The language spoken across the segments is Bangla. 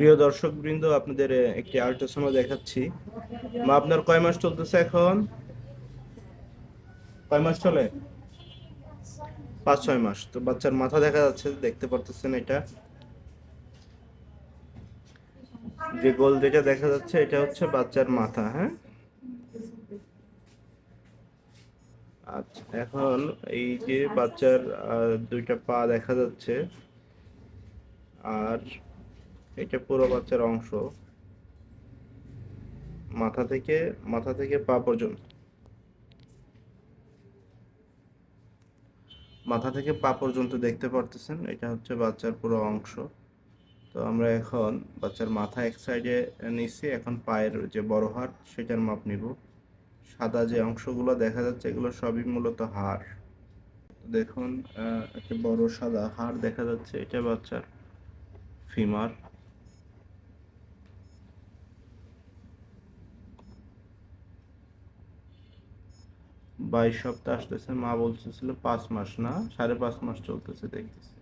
প্রিয় দর্শক বৃন্দ আপনাদের একটি আল্ট্রাসাউন্ড দেখাচ্ছি। মা, আপনার কয় মাস চলতেছে এখন? কয় মাস চলে? পাঁচ, ছয় মাস। তো বাচ্চার মাথা দেখা যাচ্ছে, দেখতে পারতেছেন এটা। যে গোল যেটা দেখা যাচ্ছে, এটা হচ্ছে বাচ্চার মাথা হ্যাঁ? আচ্ছা এখন এই যে বাচ্চার দুইটা পা দেখা যাচ্ছে, আর এটা পুরো বাচ্চার অংশ। মাথা থেকে মাথা থেকে পা পর্যন্ত। মাথা থেকে পা পর্যন্ত দেখতে পারতেছেন, এটা হচ্ছে বাচ্চার পুরো অংশ। তো আমরা এখন বাচ্চার মাথা এক সাইডে নিচ্ছি এখন পায়ের যে বড় হাড়, সেটার মাপ নিব। সাদা যে অংশগুলো দেখা যাচ্ছে, এগুলো সবই মূলত হাড়। দেখুন একটা বড় সাদা হাড় দেখা যাচ্ছে, এটা বাচ্চার ফিমার বাইশ সপ্তাহ আসতেছে, মা বলতেছিল পাঁচ মাস না, সাড়ে পাঁচ মাস চলতেছে, দেখতেছি।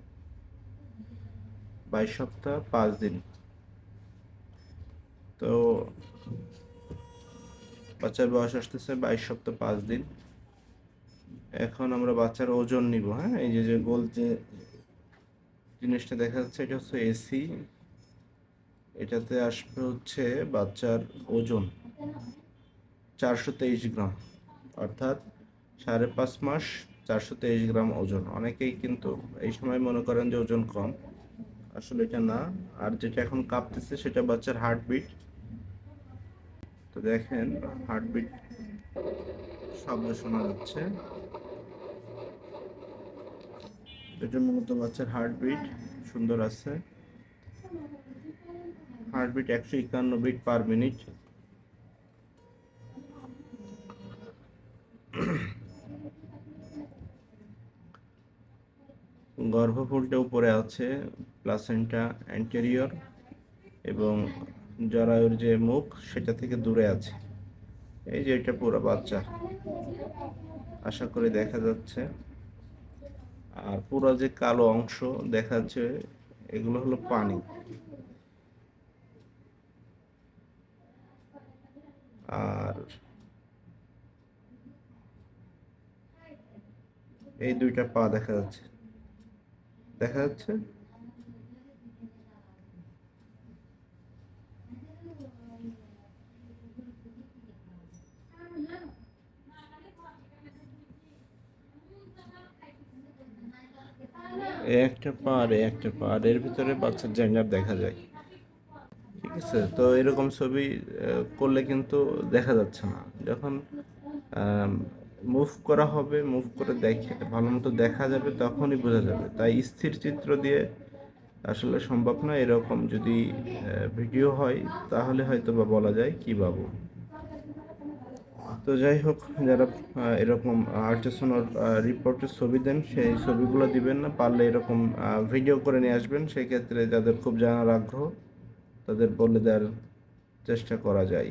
বাইশ সপ্তাহ, পাঁচ দিন। তো বাচ্চার বয়স আসতেছে বাইশ সপ্তাহ, পাঁচ দিন। এখন আমরা বাচ্চার ওজন নিব হ্যাঁ? এই যে যে গোল যে জিনিসটা দেখা যাচ্ছে, এটা হচ্ছে এসি এটাতে আসবে হচ্ছে বাচ্চার ওজন চারশো তেইশ গ্রাম, অর্থাৎ সাড়ে পাঁচ মাস চারশো তেইশ গ্রাম ওজন। অনেকেই কিন্তু এই সময় মনে করেন যে ওজন কম। আসলে এটা না। আর যেটা এখন কাঁপতেছে সেটা বাচ্চার হার্টবিট তো দেখেন হার্টবিট শব্দ শোনা যাচ্ছে। এটা মূলত বাচ্চার হার্টবিট সুন্দর আছে। হার্টবিট একশো একান্ন বিট পার মিনিট গর্ভফুলটা উপরে আছে প্লাসেন্টা অ্যান্টেরিয়র এবং জরায়ুর যে মুখ, সেটা থেকে দূরে আছে। এই যে এটা পুরো বাচ্চা। আশা করি দেখা যাচ্ছে। আর পুরো যে কালো অংশ দেখা যাচ্ছে, এগুলো হলো পানি। আর এই দুইটা পা দেখা যাচ্ছে। দেখা যাচ্ছে? একটা পা একটা পা এর ভিতরে বাচ্চার জেন্ডার দেখা যায়। ঠিক আছে? তো এরকম ছবি করলে কিন্তু দেখা যাচ্ছে না। যখন মুভ করা হবে মুভ করে দেখে, ভালো মতো দেখা যাবে তখনই বোঝা যাবে। তাই স্থির চিত্র দিয়ে আসলে সম্ভব না এরকম যদি ভিডিও হয়, তাহলে হয়তো বা বলা যায়, কি পাবো তো যাই হোক, যারা এরকম আল্ট্রাসাউন্ড রিপোর্টের ছবি দেন, সেই ছবিগুলো দিবেন না, পারলে এরকম ভিডিও করে নিয়ে আসবেন। সেই ক্ষেত্রে যাদের খুব জানার আগ্রহ, তাদের বলে দেওয়ার চেষ্টা করা যায়।